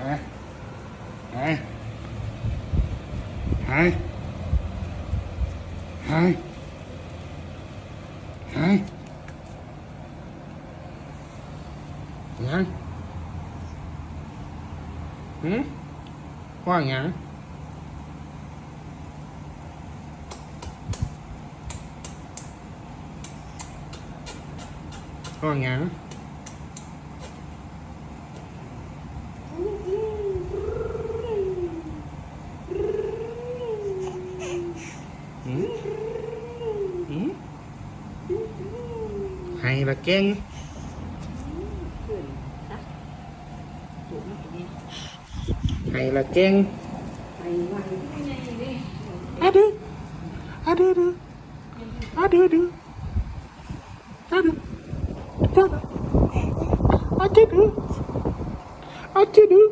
ฮะหายหายหายหายยังหืมว่าหยังว่าหยัง หืมหืมให้ ละเก่งขึ้นนะสูงมากเลยให้ละเก่งอะดื้อะดื้อดื้อะดื้อดื้อะดื้อจ้าอะจืดดื้อะจืดดื้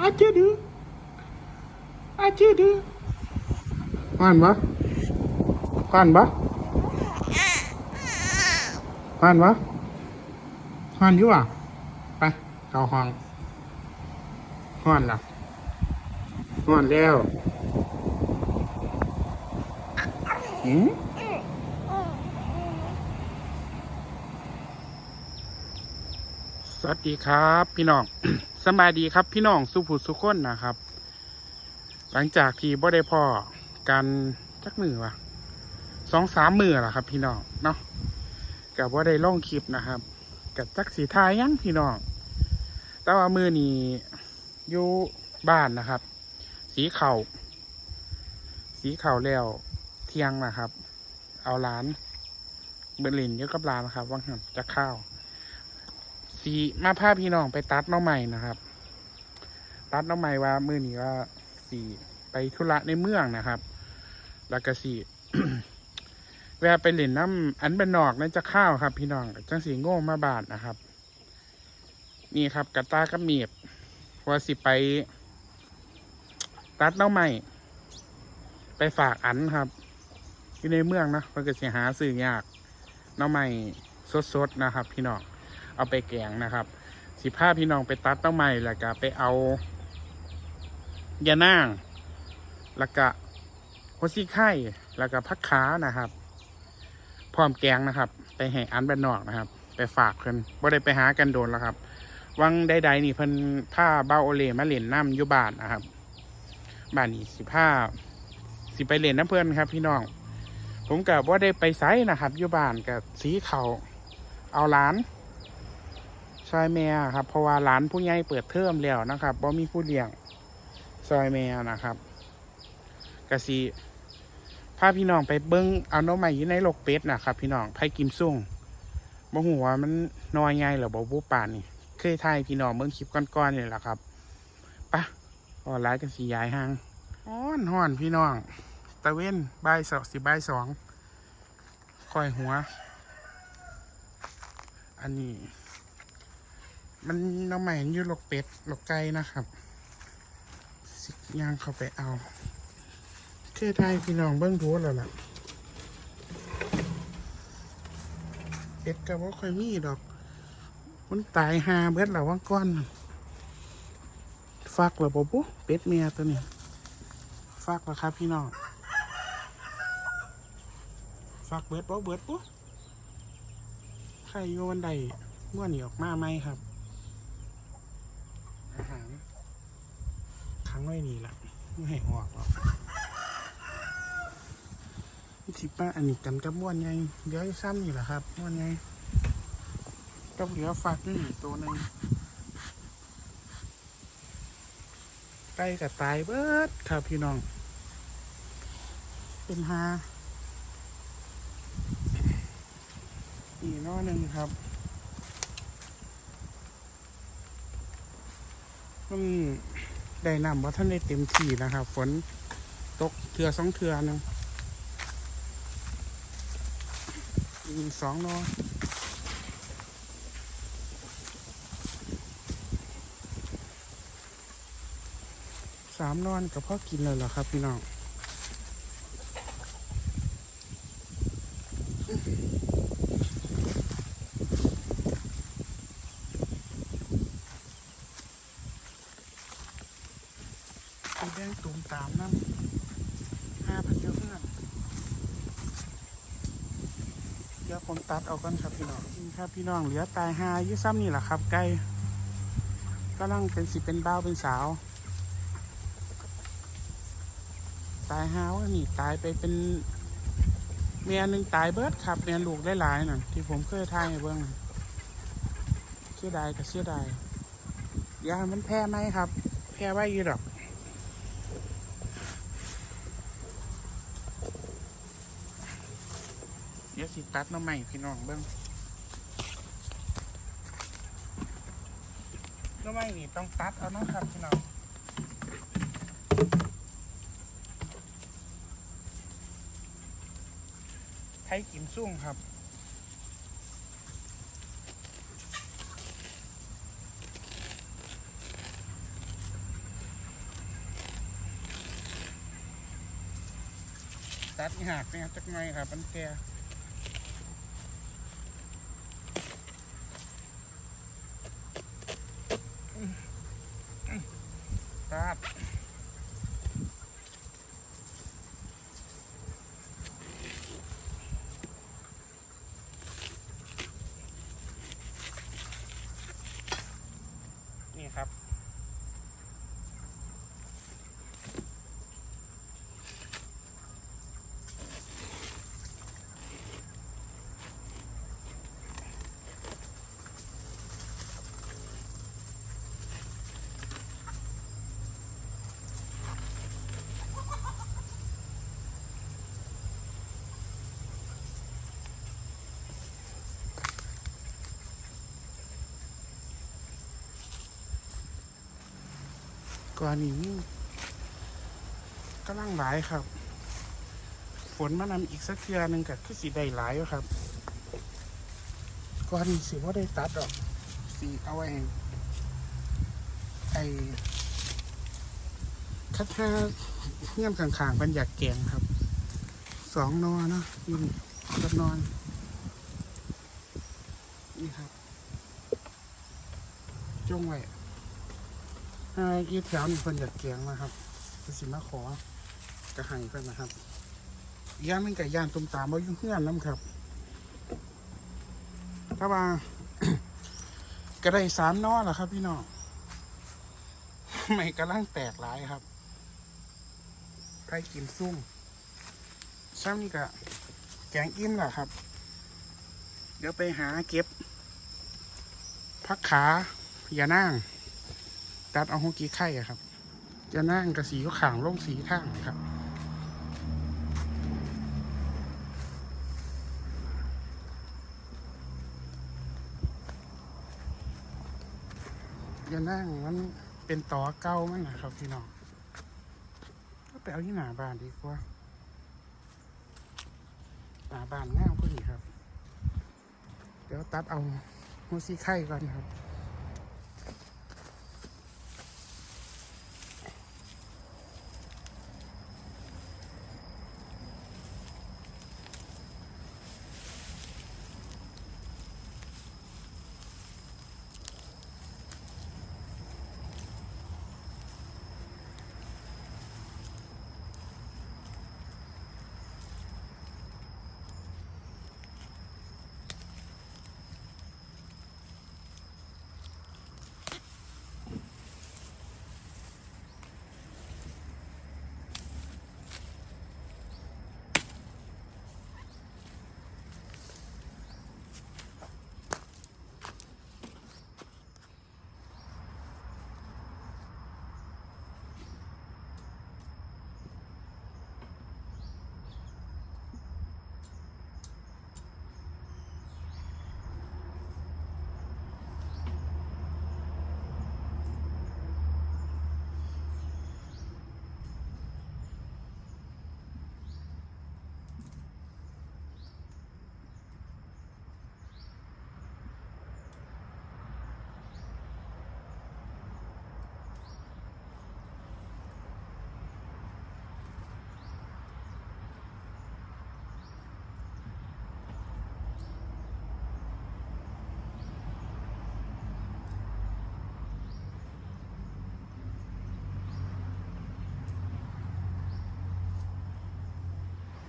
อะจืดดื้อะจืดดื้อผ่านปะผ่านปะ ผ่านปะผ่านอยู่อะ ไปเข้าห้องห้อนล่ะห้อนแล้วหืมสวัสดีครับ พี่น้องสบายดีครับ พี่น้องสุภูสุคนนะครับ หลังจากที่บ่ได้พ่อกันจักมือวะสองสามมือล่ะครับ พี่น้องเนาะ กับว่าได้ล่องคลิปนะครับกับจักสีทายยังพี่น้องแต่ว่ามือนี้อยู่บ้านนะครับ สีเข่าสีเข่าแล้วเที่ยงนะครับ เอาร้านเบอร์ลินเยอะกับร้านนะครับว่างหันจะข้าวสีมาพาพี่น้องไปตัดน้องใหม่นะครับ ตัดน้องใหม่ว่ามือนี้ว่าสีไปธุระในเมืองนะครับ แล้วก็สี แวะไปเล่นน้ำอันเป็นนอกนั่นจะข้าวครับ พี่น้องจังสีโง่มาบาทนะครับ นี่ครับกระตากับเมียบว่าสิไปตัดเน้องใหม่ ไปฝากอันครับ อยู่ในเมืองนะมันก็สิหาซื้อยากหน้องใหม่สดๆนะครับ พี่น้องเอาไปแกงนะครับ สิพาพี่น้องไปตัดหน้องใหม่แล้วก็ไปเอายาน่างแล้วก็หัวซี่ไข่แล้วก็พักขานะครับ พร้อมแกงนะครับ ไปให้อันบ้านนอกนะครับ ไปฝากเพิ่นบ่ได้ไปหากันโดนแล้วครับ วังใดๆนี่เพิ่นผ้าเบ้าโอเลมาเล่นน้ำอยู่บ้านนะครับบ้านนี้สิผ้าสิไปเล่นน้ำเพื่อนครับ พี่น้อง ผมกับว่าได้ไปไซนะครับอยู่บ้านกับสีเขาเอาหลานซอยแม่ครับ เพราะว่าหลานผู้ใหญ่เปิดเทอมแล้วนะครับบ่มีผู้เลี้ยงซอยแม่นะครับกะสีาพี่น้องไปเบิ้งเอาน้องใหม่อยู่ในโลกเป็ดนะครับพี่น้องไผ่กิมซุ่งบ่หัวมันนอยไงหรือบ่บูป่านนี่เคยทายพี่น้องเบิ้งคลิปก้อนๆนี่แหละครับปะออนไลน์กันสีย้ายห้างฮ้อนฮ้อนพี่น้อง ตะเว้นบายสองสิบายสองคอยหัว อันนี้ มันน้องใหม่อยู่หลกเป็ดหลกไก่นะครับ สิย่างเข้าไปเอา คยได้พี่น้องเบิ้งรู้แล้วล่ะเป็ดก็บ่ค่อยมีดอก มันตายหาเบิดแล้วว่างก้อนฟักแล้วบ่ปุ๊เป็ดเมียตัวนี้ฝากแล้วครับพี่น้องฝากเบิดบ่เบิดปุ๊ใครโยวันใดม้วนหนีออกมาไหมครับอาหารค้งไว้นี่แหละไม่ให้ออกหรอก สิป้าอันนี้กันกับม้วนไงเดี๋ยวซ้ำนี่แหละครับม้วนไงกับเหลือฝากนี่ตัวหนึ่งไก่กับตายเบิดครับพี่น้อง เป็นฮาอีกน้อหนึ่งครับมันได้นำว่าท่านได้เต็มที่นะครับ ฝนตกเถื่อสองเถื่อนึง อีกสองนอสามนอนกับพ่อกินเลยเหรอครับ พี่น้องแดงตุ่มตามน้ำห้าพันเดียวเพื่อนเดี๋ยวผมตัดเอากันครับพี่น้องนี่ครับพี่น้องเหลือตายหายี่ซ้ำนี่แหละครับ ไก่ก็ลังเป็นสิเป็นบ่าเป็นสาว ตายหาว่านี่ตายไปเป็น เมียหนึ่งตายเบิดครับเมียลูกได้หลายๆน่ะที่ผมเคยทายเบิ้งน่ะเสียดายกับเสียดายยามันแพ้ไหมครับ แพ้ไว้ยี่ดอก เดี๋ยวสิตัดน้ำใหม่พี่น้องเบิ้งน้ำใหม่นี่ต้องตัดเอาเนาะครับพี่น้องไทยกิมซุ่งครับตัดหักเนี่ยจักหน่อยครับมันแก่ ก่อนนี้กำลังหลายครับ ฝนมานำอีกสักเทือหนึ่งกับคือสีได้หลายครับก่อนนี้สิว่าได้ตัดดอกสีเอาไว้ไอ้คัดห้าเงื่อนข้างๆมันอยากแกงครับสองนอเนาะยินกับนอน นี่ครับจงไว้ อ่าอีแถวนี่เพิ่นอยากเกียงนะครับเพิ่นสิมาขอกระหังเพิ่นนะครับย่างหนึงกับย่านตุ่มตามมายุ่งเฮือนน้ำครับ ถ้าว่าก็ได้สามนอแหละครับ พี่น้องไม่กำลังแตกหลายครับใครกินซุ่มซ้ำนี่ก็แกงอิ่มแหละครับ เดี๋ยวไปหาเก็บพักขาอย่านั่ง ตัดเอาฮกกี้ไข่อะครับ จะนั่งกระสีขางลงสีทางครับจะนั่งมันเป็นต่อเก้ามันนะครับพี่น้องก็ไปเอาที่หนาบ้านดีกว่าหนาบ้านง่ามพอดีครับ เดี๋ยวตัดเอาหัวสีไข่ก่อนครับ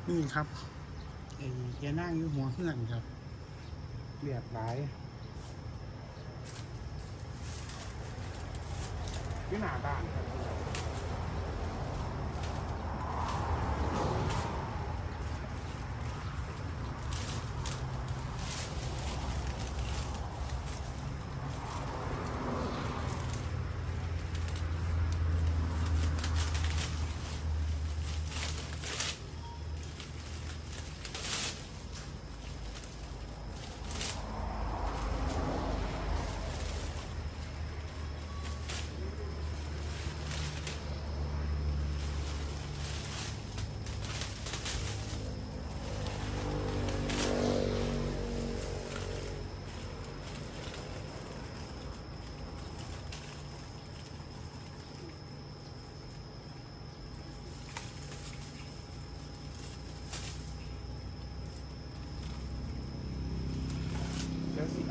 นี่ครับเอ็ยานั่งอยู่หัวเพื่อนครับเรียบร้ายที่หน้าบ้านครับ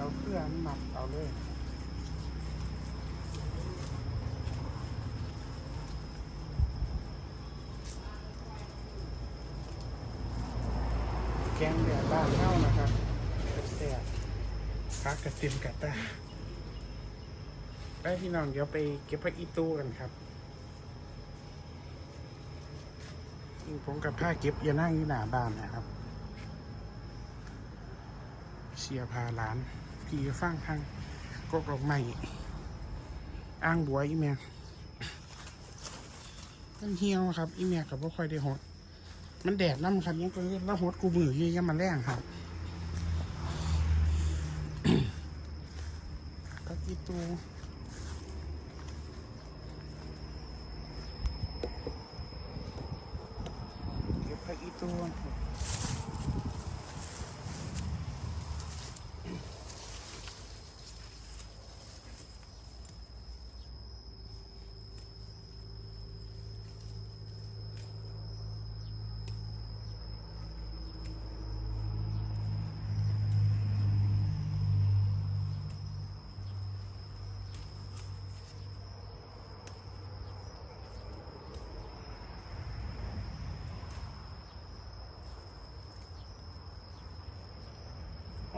เอาเครื่องหมักเอาเลยแกงเดือดบ้านเข้านะครับแซ่บๆพักกระเต็มกระตาไปพี่น้องเดี๋ยวไปเก็บผักอีตู้กันครับผมกับผ้าเก็บอย่านั่งอยู่หน้าบ้านนะครับเชียร์พาหลาน พี่ฟังทางกกดอกไม้อ้างบัวอีเมียต้นเหี่ยวครับ อีเมียกับพ่ค่อยได้หด มันแดดน้ำครับยังก็แล้วหดกูมือยี่ยังมาแรงครับก็อีตู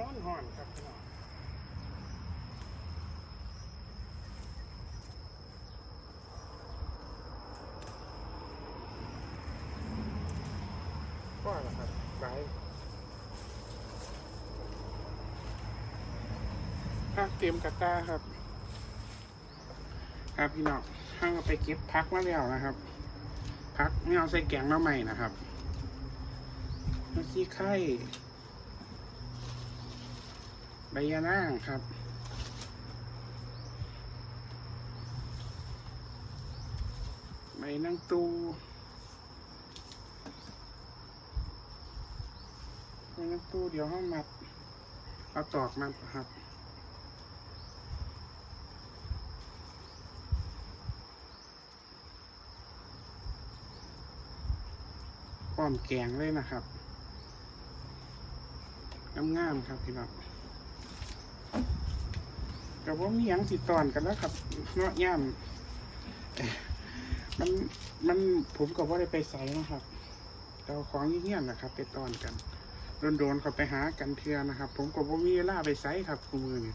อนหอนครับพี่น้องก็ละครับไปพักเตรียมกระต้าครับ ครับพี่น้องห้างไปเก็บพักมาแล้วนะครับพักไม่เอาใส่แกงมาใหม่นะครับมาซี่ไข่ ใบยานางครับใบนางตูใบนางตูเดี๋ยวห้องมัดเอาตอกมัดครับพร้อมแกงเลยนะครับงามๆครับพี่น้อง กับว่ามีหยังติดตอนกันแล้วครับเนาะย่ำเอ่อมันมันผมก็ว่าได้ไปใส่นะครับเราของเงี้ยนนะครับ ไปตอนกันโดนๆเขาไปหากันเทือนะครับ ผมก็บ่มีเวลาไปใส่ครับคูมือนี่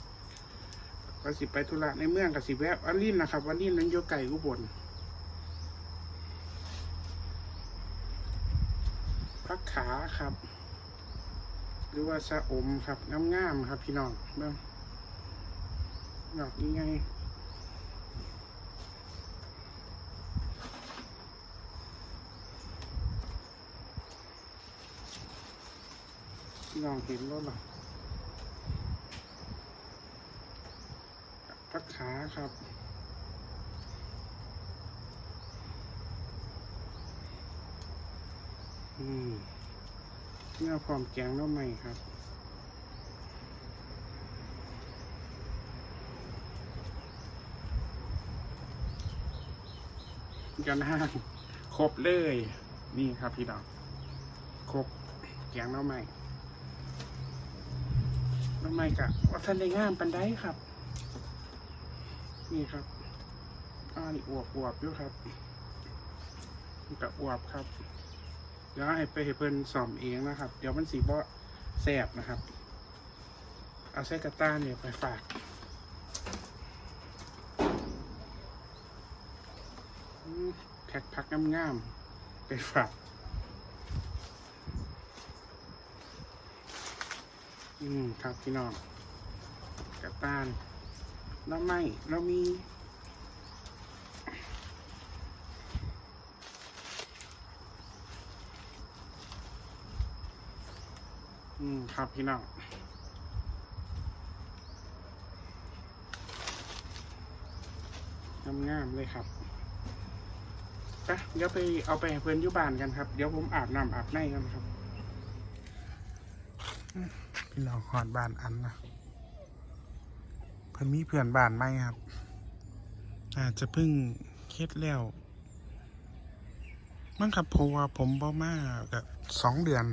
ก็สิไปธุระในเมืองกับสิแวะอันลินนะครับวันนี้นั้นโยไก่อุบลพักขาครับ หรือว่าสะอมครับงามๆครับพี่น้องเบิ่ง ดอกยังไงลองเห็นแล้วหรอพักขาครับอืมเนื้อความแกงแล้วไหมครับ กันห้างครบเลย นี่ครับพี่ดอกครบแกงน้ำใหม่น้ำใหม่กะว่าท่านได้งามปันได้ครับ นี่ครับอ่านี่อวบอวบๆอยู่ครับนี่กะอวบครับดี๋ยวให้ไปให้เพิ่นสอมเองนะครับ เดี๋ยวมันสีบ่แสบนะครับ เอาใส่กระต้าเนี่ยไปฝากอืม แพ็คพักงามๆไปฝากอืมครับพี่น้องกระตานแล้วไม่เรามีอืมครับพี่น้องงามๆเลยครับ เดี๋ยวไปเอาไปให้เพื่อนอยุบานกันครับ เดี๋ยวผมอาบน้ำอาบในกันครับ พี่น้องหอดบ้านอันนะเพิ่นมีเพื่อนบ้านไหมครับ อาจจะเพิ่งเฮ็ดแล้วมั้งครับเพราะว่าผมบ่มากับสองเดือน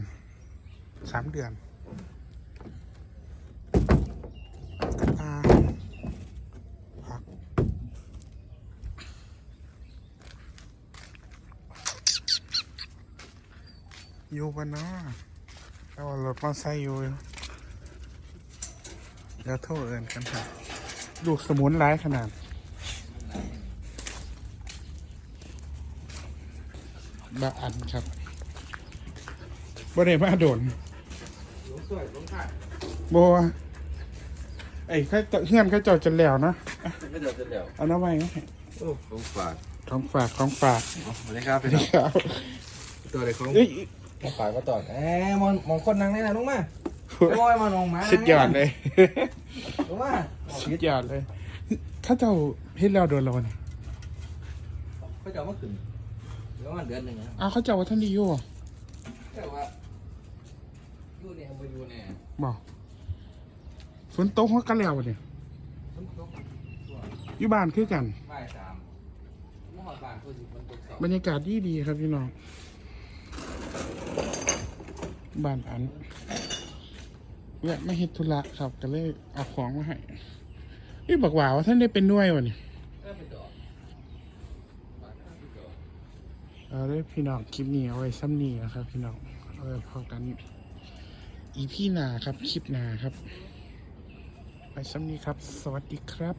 สามเดือนอ่าพัก อยู่ปะเนาะเอารถมอไซค์อยู่เดี๋ยวโทรเอินกันครับลูกสมุนร้ายขนาดบาอันครับบ่ได้มาโดนหลงสวยหลงขาดบัวไอ้ข้าเจ้าเฮือนข้าเจ้าจะแล้วนะไม่เดี๋ยวจะเดี๋ยวเอาน้ำไว้นะโอ้หลงฝากของฝากของฝากสวัสดีครับสวัพี่สน้ดีองครับตัวเด็กของ เอ้ย ของฝากก็ตอนเอ๊ะมองมองคนนั่งนี่นะลุงมาไอ้บอยมานองหมาสุดยอดเลยลุงมาสุดยอดเลยข้าเจ้าเฮ็ดแล้วโดนเราเนี่ยเขาจะเอามาขึ้นเดี๋ยวมาเดือนหนึ่งนะอ้าวเขาเจ้าว่าท่านดีอยู่บ่แต่ว่าอยู่เนี่ยไปอยู่เนี่ยบอกฝนตกเขากันแล้วบ่เนี่ยฝนตกอยู่บ้านคือกันบ่ายสามมื่อวานบ้านเขาอยู่ฝนตกสองบรรยากาศดีดีๆครับพี่น้อง บ้านอันแวะมาเฮ็ดธุระครับก็เลยเอาของมาให้นี่บอกว่าว่าท่านได้เป็นหน่วยวะนี่เออไปต่อบ้าเลยพี่น้องคลิปนี้เอาไว้ซ้ำนี้นะครับ พี่น้องเอาไว้พอกัน อีพี่นาครับ คลิปนาครับ ไปซ้ำนี้ครับ สวัสดีครับ